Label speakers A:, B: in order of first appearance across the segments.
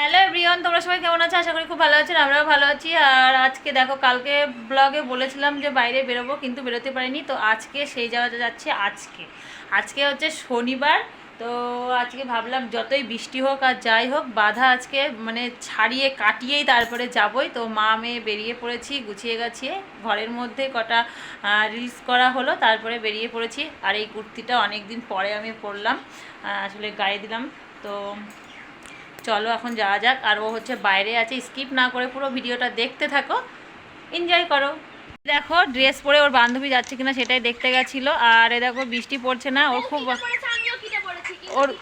A: Hello everyone তোমরা সবাই কেমন আছো? আশা করি খুব ভালো আছেন, আমরাও ভালো আছি। আর আজকে দেখো, কালকে ব্লগে বলেছিলাম যে বাইরে বেরোবো, কিন্তু বেরোতে পারিনি, তো আজকে সেই জায়গাতে যাচ্ছে আজকে। আজকে হচ্ছে শনিবার, তো আজকে ভাবলাম যতই বৃষ্টি হোক আর যাই হোক, বাধা আজকে মানে ছাড়িয়ে কাটিয়েই তারপরে যাবই। তো মা, মেয়ে বেরিয়ে পড়েছি, গুছিয়ে গাছিয়ে ঘরের মধ্যে কটা রিলস করা হলো, তারপরে বেরিয়ে পড়েছি। আর এই কুর্তিটা অনেক দিন পরে আমি পরলাম আসলে গায়ে দিলাম। তো চলো এখন যাওয়া যাক আর ও হচ্ছে বাইরে আছে স্কিপ না করে পুরো ভিডিওটা দেখতে থাকো এনজয় করো দেখো ড্রেস পরে ওর বান্ধবী যাচ্ছে কিনা সেটাই দেখতে গেছিল আর এ দেখো বৃষ্টি পড়ছে না ওর খুব ওর-।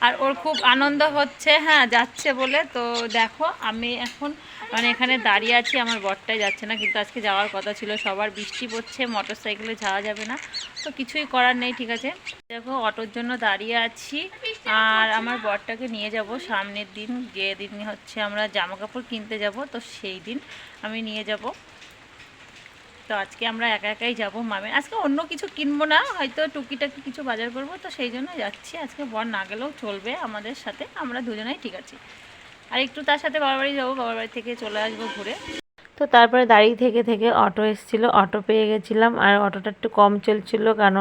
B: আর
A: ওর খুব আনন্দ হচ্ছে হ্যাঁ যাচ্ছে বলে তো দেখো আমি এখন মানে এখানে দাঁড়িয়ে আছি, আমার বরটাই যাচ্ছে না, কিন্তু আজকে যাওয়ার কথা ছিল, সবার বৃষ্টি পড়ছে মোটর সাইকেলে যাওয়া যাবে না, তো কিছুই করার নেই, ঠিক আছে? দেখো, অটোর জন্য দাঁড়িয়ে আছি, আর আমার বরটাকে নিয়ে যাব সামনের দিন, যে দিন হচ্ছে আমরা জামা কাপড় কিনতে যাব, তো সেই দিন আমি নিয়ে যাব। তো আজকে আমরা একা একাই যাব মামের আজকে অন্য কিছু কিনবো না, হয়তো টুকিটাকি কিছু বাজার করব, তো সেই জন্য যাচ্ছি, আজকে বর না গেলেও চলবে আমাদের সাথে, আমরা দুজনেই ঠিক আছি। আর একটু তার সাথে বাবার বাড়ি যাব বাবার বাড়ি থেকে চলে আসব ঘুরে। তো তারপরে দাঁড়িয়ে থেকে থেকে অটো এসেছিল, অটো পেয়ে গেছিলাম। আর অটোটা একটু কম চলছিল কেন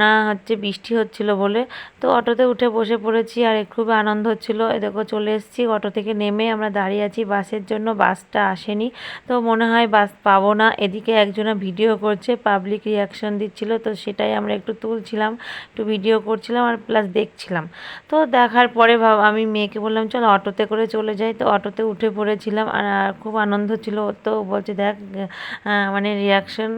A: না হচ্ছে বৃষ্টি হচ্ছিল বলে। তো অটোতে উঠে বসে পড়েছি আর খুব আনন্দ হচ্ছিল। দেখো চলে এসেছি, অটো থেকে নেমে আমরা দাঁড়িয়ে আছি বাসের জন্য, বাসটা আসেনি। তো মনে হয় বাস পাবো না। এদিকে একজনা ভিডিও করছে পাবলিক রিয়াকশন দিচ্ছিল, তো সেটাই আমরা একটু তুলছিলাম, একটু ভিডিও করছিলাম আর প্লাস দেখছিলাম। তো দেখার পরে ভাব, আমি মেয়েকে বললাম, চল অটোতে করে চলে যাই। তো অটোতে উঠে পড়েছিলাম আর খুব আনন্দ ছিল ওর তো বলছে, দেখ মানে রিয়াকশন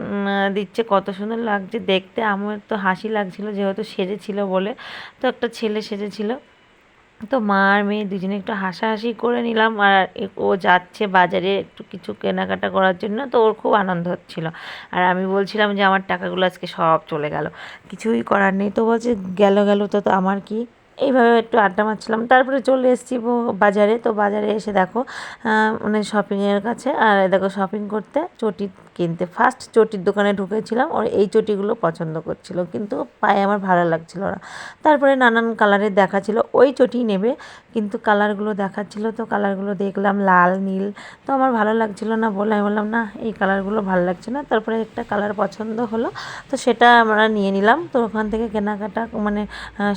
A: দিচ্ছে, কত সুন্দর লাগছে দেখতে। আমার তো হাসি লাগছিল, যেহেতু সেজেছিল বলে। তো একটা ছেলে সেজেছিল। তো মা আর মেয়ে দুজনে একটু হাসাহাসি করে নিলাম। আর ও যাচ্ছে বাজারে একটু কিছু কেনাকাটা করার জন্য। তো ওর খুব আনন্দ হচ্ছিল। আর আমি বলছিলাম যে, আমার টাকাগুলো আজকে সব চলে গেল। কিছুই করার নেই। তো বলছে, গেল গেল, তো তো আমার কি এইভাবে একটু আড্ডা মারছিলাম। তারপরে চলে এসেছি বাজারে। তো বাজারে এসে দেখো মানে শপিংয়ের কাছে। আর দেখো শপিং করতে চটি কিনতে। ফার্স্ট চটির দোকানে ঢুকেছিলাম, ওর এই চটিগুলো পছন্দ করছিল, কিন্তু পায়ে আমার ভালো লাগছিল না। তারপরে নানান কালারের দেখাচ্ছিল, ওই চটি নেবে, কিন্তু কালারগুলো দেখাচ্ছিল তো, কালারগুলো দেখলাম লাল, নীল, তো আমার ভালো লাগছিল না বলে আমি বললাম, না, এই কালারগুলো ভালো লাগছে না। তারপরে একটা কালার পছন্দ হলো, তো সেটা আমরা নিয়ে নিলাম, তো ওখান থেকে কেনাকাটা মানে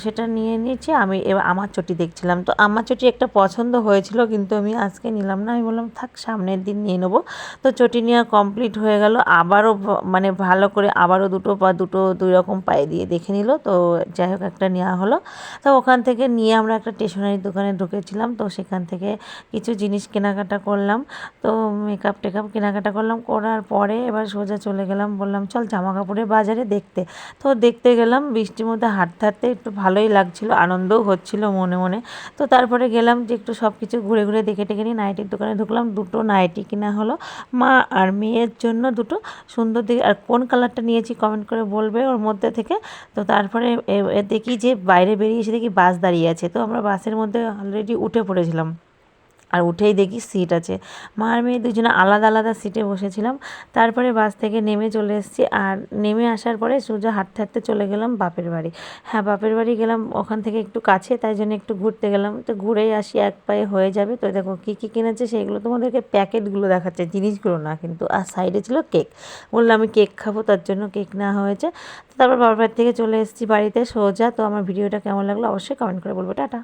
A: সেটা নিয়ে নিয়েছি, আমি এবার আমার চটি দেখছিলাম। তো আমার চটি একটা পছন্দ হয়েছিল, কিন্তু আমি আজকে নিলাম না, আমি বললাম, থাক, সামনের দিন নিয়ে নেব। তো চটি নেওয়া কমপ্লিট হয়ে গেল। আবারও মানে ভালো করে আবারও দুটো বা দুটো দুই রকম পায়ে দিয়ে দেখে নিল। তো যাই হোক, একটা নেওয়া হলো। তো ওখান থেকে নিয়ে আমরা একটা স্টেশনারি দোকানে ঢুকেছিলাম। তো সেখান থেকে কিছু জিনিস কেনাকাটা করলাম। তো মেকআপ টেকআপ কেনাকাটা করলাম। করার পরে এবার সোজা চলে গেলাম। বললাম, চল জামা কাপড়ের বাজারে দেখতে। তো দেখতে গেলাম, বৃষ্টির মধ্যে হাঁটতে হাঁটতে একটু ভালোই লাগছিল, আনন্দও হচ্ছিল মনে মনে। তো তারপরে গেলাম যে একটু সব কিছু ঘুরে ঘুরে দেখে টেকে নিয়ে নাইটির দোকানে ঢুকলাম। দুটো নাইটি কিনা হলো। মা আর মেয়ের জন্য দুটো সুন্দর দেখে আর কোন কালারটা নিয়েছি কমেন্ট করে বলবে ওর মধ্যে থেকে। তো তারপরে দেখি যে বাইরে বেরিয়ে এসে দেখি বাস দাঁড়িয়ে আছে। তো আমরা বাসের মধ্যে অলরেডি উঠে পড়েছিলাম। আর উঠেই দেখি সিট আছে। মা আর মেয়ে দুজনে আলাদা আলাদা সিটে বসেছিলাম। তারপরে বাস থেকে নেমে চলে এসেছি আর নেমে আসার পরে সোজা হাঁটতে হাঁটতে চলে গেলাম বাপের বাড়ি। হ্যাঁ বাপের বাড়ি গেলাম ওখান থেকে একটু কাছে, তাই জন্য একটু ঘুরতে গেলাম। তো ঘুরেই আসি, এক পায়ে হয়ে যাবে। তো দেখো কী কী কিনেছে সেইগুলো তোমাদেরকে প্যাকেটগুলো দেখাচ্ছে, জিনিসগুলো না কিন্তু। আর সাইডে ছিল কেক। বললাম আমি কেক খাব, তার জন্য কেক নেওয়া হয়েছে। তারপর বাবার বাড়ি থেকে চলে এসেছি বাড়িতে সোজা। তো আমার ভিডিওটা কেমন লাগল অবশ্যই কমেন্ট করে বলব। টাটা।